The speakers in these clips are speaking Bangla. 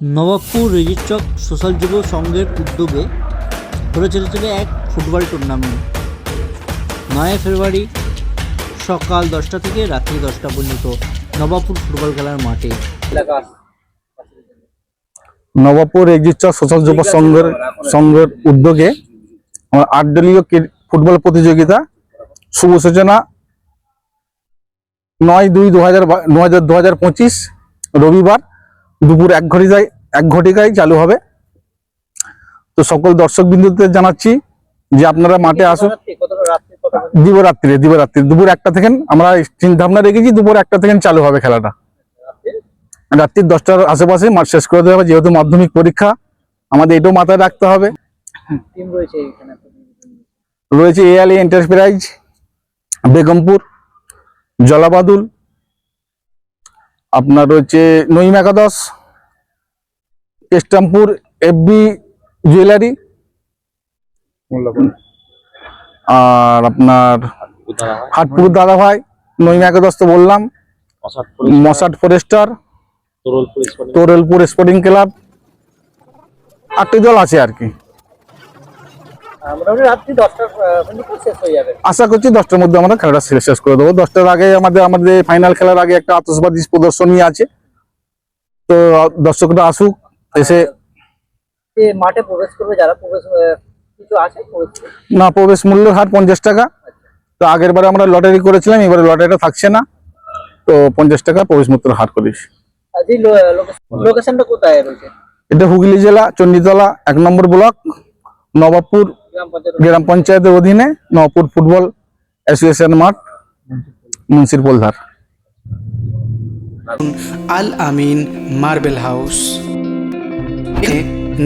নবাবপুর রেজিস্ট্রক সোশ্যাল যুব সংঘের উদ্যোগে ছোটো ছোটো এক ফুটবল টুর্নামেন্ট নয় ফেব্রুয়ারি সকাল দশটা থেকে রাত্রি দশটা পর্যন্ত নবাবপুর ফুটবল খেলার মাঠে। নবাবপুর এগ্রিচার সোশ্যাল যুব সংঘের সংঘের উদ্যোগে আমার আট দলীয় ফুটবল প্রতিযোগিতা শুভ সূচনা নয় দুই দু হাজার দু হাজার পঁচিশ রবিবার দুপুর এক ঘটিকায় এক ঘটিকায় চালু হবে। তো সকল দর্শক বিন্দুদের জানাচ্ছি যে আপনারা মাঠে আসুন। দিবরাত্রি দিবরাত্রি। দুপুর একটা থেকে আমরা চিন্তা ভাবনা রেখেছি দুপুর একটা থেকে চালু হবে খেলাটা। রাত্রির দশটার আশেপাশে মাঠ শেষ করে দেওয়া হবে যেহেতু মাধ্যমিক পরীক্ষা আমাদের এটাও মাথায় রাখতে হবে। রয়েছে এআলি এন্টারপ্রাইজ বেগমপুর জলাবাদুল আপনার রয়েছে নইম একাদশ কেস্টামপুর এফবি জুয়েলারি আর আপনার হাটপুর দাদাভাই নইম একাদশ তো বললাম। মশাট ফরেস্টার তোরেলপুর স্পোর্টিং ক্লাব। আটটি দল আছে আর কি। আশা করছি দশটার মধ্যে আমরা খেলাটা শেষ- করে দেবো। দশটার আগে আমাদের আমাদের ফাইনাল খেলার আগে একটা আতসবাজি প্রদর্শনী আছে। তো দর্শকরা আসুক। এসে মাঠে প্রবেশ করবে যারা প্রবেশ কিছু আছে না প্রবেশ মূল্য হার পঞ্চাশ টাকা। তো আগের বারে আমরা লটারি করেছিলাম এবারে লটারিটা থাকছে না। তো পঞ্চাশ টাকা প্রবেশ মূল্য হার করিস। লোকেশনটা কোথায় এটা হুগলি জেলা চণ্ডীতলা এক নম্বর ব্লক নবাবপুর গ্রাম পঞ্চায়েতের অধীনে নবাবপুর ফুটবল অ্যাসোসিয়েশন মাঠ মুন্সির পোলধার। আল আমিন মার্বেল হাউস।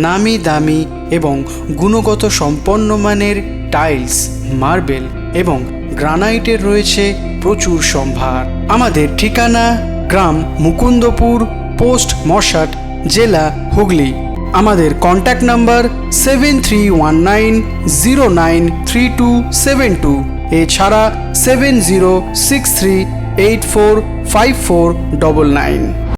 নামি দামি এবং গুণগত সম্পন্ন মানের টাইলস, মার্বেল এবং গ্রানাইটের রয়েছে প্রচুর সম্ভার। আমাদের ঠিকানা গ্রাম মুকুন্দপুর, পোস্ট মশাট, জেলা হুগলি। আমাদের contact number seven three one nine zero nine three two seven two এছাড়া seven zero six three eight four five four double nine